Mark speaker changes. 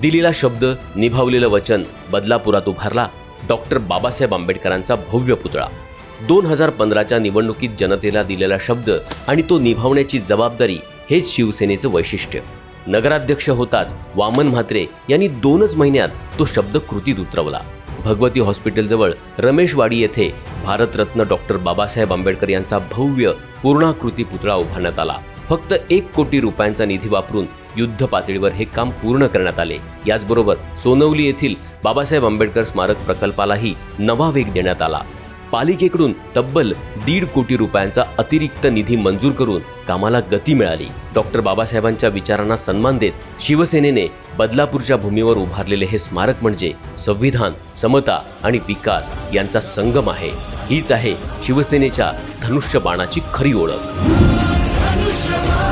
Speaker 1: दिलेला शब्द निभावलेलं वचन बदलापुरात उभारला डॉक्टर बाबासाहेब आंबेडकरांचा भव्य पुतळा. दोन हजार पंधराच्या निवडणुकीत जनतेला दिलेला शब्द आणि तो निभावण्याची जबाबदारी हेच शिवसेनेचं वैशिष्ट्य. नगराध्यक्ष होताच वामन म्हात्रे यांनी दोनच महिन्यात तो शब्द कृतीत उतरवला. भगवती हॉस्पिटलजवळ रमेशवाडी येथे भारतरत्न डॉक्टर बाबासाहेब आंबेडकर यांचा भव्य पूर्णाकृती पुतळा उभारण्यात आला. फक्त एक कोटी रुपयांचा निधी वापरून युद्ध पातळीवर हे काम पूर्ण करण्यात आले. याचबरोबर सोनवली येथील बाबासाहेब आंबेडकर स्मारक प्रकल्पालाही नवा वेग देण्यात आला. पालिकेकडून तब्बल दीड कोटी रुपयांचा अतिरिक्त निधी मंजूर करून कामाला गती मिळाली. डॉक्टर बाबासाहेबांच्या विचारांना सन्मान देत शिवसेनेने बदलापूरच्या भूमीवर उभारलेले हे स्मारक म्हणजे संविधान समता आणि विकास यांचा संगम आहे. हीच आहे शिवसेनेच्या धनुष्य बाणाची खरी ओळख. Shabbat.